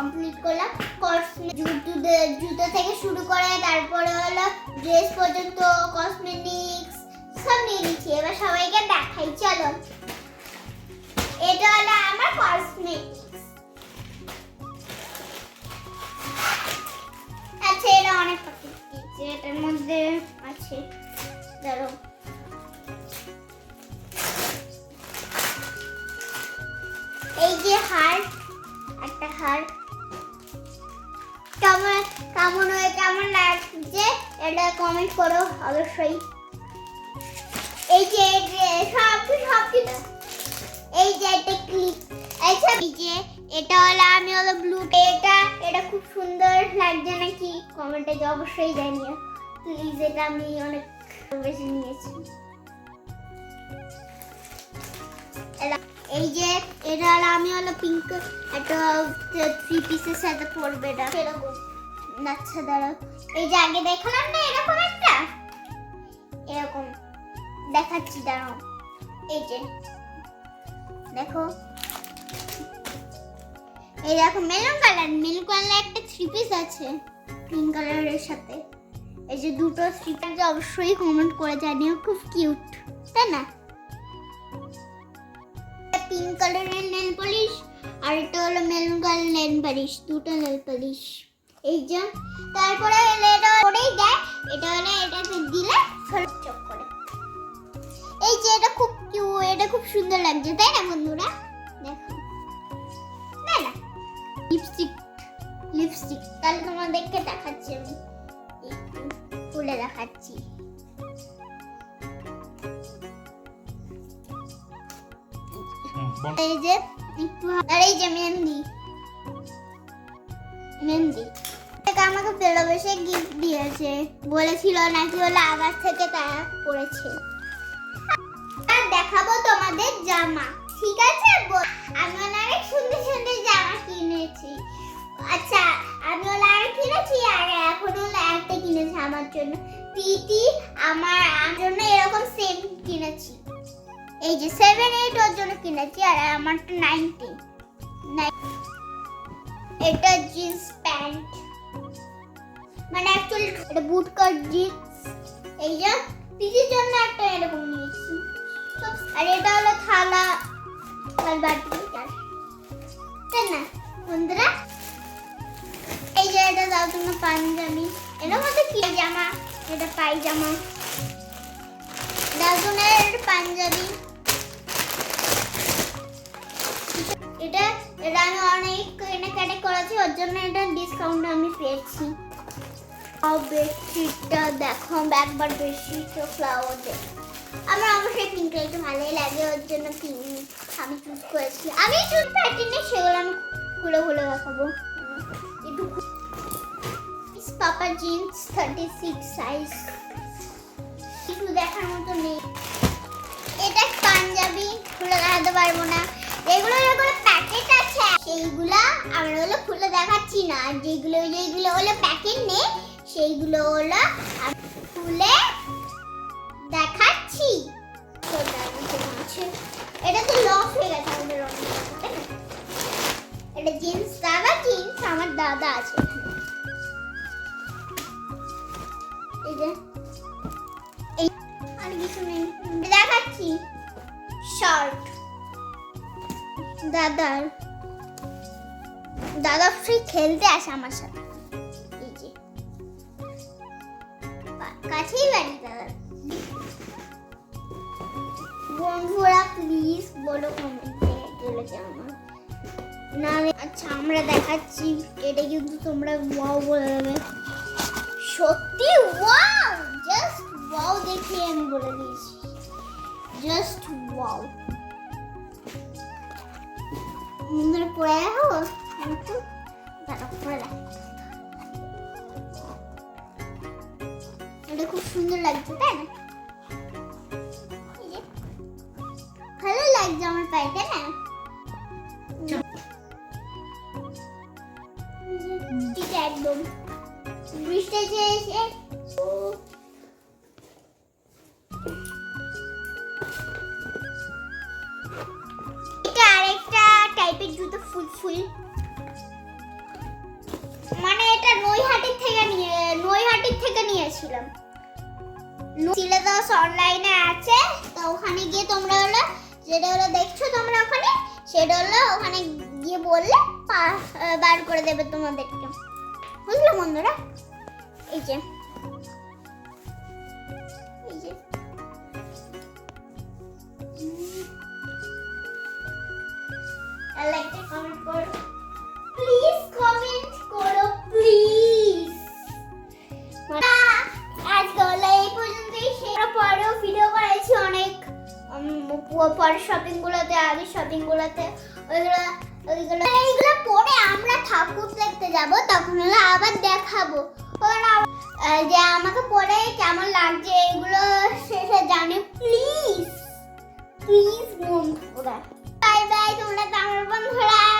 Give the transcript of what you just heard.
Complete করলাম। Cosmetic জুতো জুতো থেকে শুরু করে তারপরে হলো ড্রেস পর্যন্ত কসমেটিক্স সব নিয়ে নিচ্ছি। এবার সবাইকে দেখাই, চলো। এটা হলো আমার কসমেটিক্স আচ্ছা এটা অনেক এটার মধ্যে আছে, ধরো। এই যে হার, একটা হার। কেমন কেমন কেমন লাগছে এটা কমেন্ট করো, অবশ্যই। এই যে সব সব কিছু এই যে একটা ক্লিপ আচ্ছা এই যে, এটা হলো আমি হলো ব্লু এটা এটা খুব সুন্দর লাগছে নাকি? কমেন্টে অবশ্যই জানিও। প্লিজ এটা আমি অনেক বেশি নিয়েছি। এই যে এটা হলো আমি হলো পিঙ্ক একটা থ্রি পিসের সাথে পরবে এটা। এরকম আচ্ছা দাঁড়াও। এই যে আগে দেখালাম না এরকম একটা? এরকম। দেখাচ্ছি দাঁড়াও। এই যে। দেখো। এই দেখো মেরুন কালার মেরুন কালার একটা থ্রি পিস আছে পিঙ্ক কালারের সাথে। এই যে দুটো পিস অবশ্যই কমেন্ট করে জানিও খুব কিউট তাই না? কালারের নেল পলিশ আর এটা হলো মেরুন কালার নেল পলিশ দুটো নেল পলিশ এই যে, তারপরে এটা করেই দেয় এটা হলো এটাতে দিলে চক করে। এই যে, এটা খুব কিউ এটা খুব সুন্দর লাগছে, তাই না বন্ধুরা? দেখো। তাই না। লিপস্টিক লিপস্টিক তাহলে তোমাদেরকে দেখাচ্ছি আমি। খুলে দেখাচ্ছি। এই যে আর এই যে মেহেন্দি। মেহেন্দি। আমাকে গিফট দিয়েছে। বলেছিল নাকি থেকে পড়েছে। আর দেখাবো তোমাদের জামা। ঠিক আছে? আমি অনেক সুন্দর সুন্দর জামা কিনেছি। আচ্ছা আমি হলো আর কিনেছি আর এখন হলো একটা কিনেছি আমার জন্য। প্রীতি, আমার জন্য এরকম সেম কিনেছি। এই যে সেভেন এইট ওর জন্য কিনেছি, আর আমারটা নাইনটিন এটা জিন্স প্যান্ট মানে অ্যাকচুয়ালি এটা বুট কাট জিন্স এই যে পিসির জন্য একটা এরকম নিয়েছি। আর এটা হলো থালা, আর বাটি তাই না, বন্ধুরা? এই যে এটা দাও তোমার পাঞ্জাবি। এর মধ্যে কি? জামা, এটা পায়জামা। দাদুনের পাঞ্জাবি। এটা এটা আমি অনেক কেনাকাটি করেছি, ওর জন্য এটা ডিসকাউন্ট আমি পেয়েছি। আর বেডশিটটা দেখো, একবার বেডশিটটা ফ্লাওয়ার দেখো আমার অবশ্যই পিঙ্কটা একটু ভালোই লাগে, ওর জন্য পিঙ্ক আমি চুজ করেছি। আমি চুজ প্যাটার্নে সেগুলো আমি খুলে খুলে দেখাবো। Papa jeans thirty six size কিছু দেখার মতো নেই। এটা পাঞ্জাবি, খুলে দেখাতে পারব না। এগুলো যেগুলো প্যাকেট আছে। সেইগুলা আমরা হলো খুলে দেখাচ্ছি না। যেগুলো যেগুলো হলো প্যাকেট নেই, সেইগুলো হলো খুলে দেখাচ্ছি। এটা তো হয়ে গেছে আমাদের? এটা জিন্স দাদা জিন্স আমার দাদা আছে কিছু দেখাচ্ছি। শার্ট দাদার, দাদা ফ্রি খেলতে আসে আমার সাথে। এই যে। কাছেই বাড়ি দাদা। বন্ধুরা প্লিজ বলো কমেন্টে গেলে আমার না আচ্ছা আমরা দেখাচ্ছি এটা কিন্তু তোমরা ওয়াও বলে দেবে। সত্যি? ওয়াও জাস্ট ওয়াও দেখে আমি বলে দিয়েছি। জাস্ট ওয়াও দেখো একটু দাঁড়াও পড়ে দেখো এটা খুব সুন্দর লাগছে যে, ভালো লাগছে আমার পায়ে এই এটা আরেকটা টাইপের জুতো ফুল ফুল থেকে নিয়ে, নৈহাটির থেকে নিয়েছিলাম। সিলেবাস অনলাইনে আছে, তো ওখানে গিয়ে তোমরা হলো, যেটা হলো দেখছ তোমরা ওখানে, সেটা হলো ওখানে গিয়ে বললে বার করে দেবে তোমাদেরকে। বুঝলো বন্ধুরা? এই যে। এই যে। লাইকটা কমেন্ট করো প্লিজ কমেন্ট করো প্লিজ আজকে হলো এই পর্যন্তই সেটা পরেও ভিডিও করেছি অনেক পরের শপিং গুলোতে আগের শপিং গুলোতে। ওইগুলো ওইগুলো। এইগুলো পরে আমরা ঠাকুর দেখতে যাব তখন হলো আবার দেখাবো। যে আমাকে পরে কেমন লাগছে এগুলো শেষে জানে। প্লিজ প্লিজ বন্ধুরা 动了，把门蹦出来。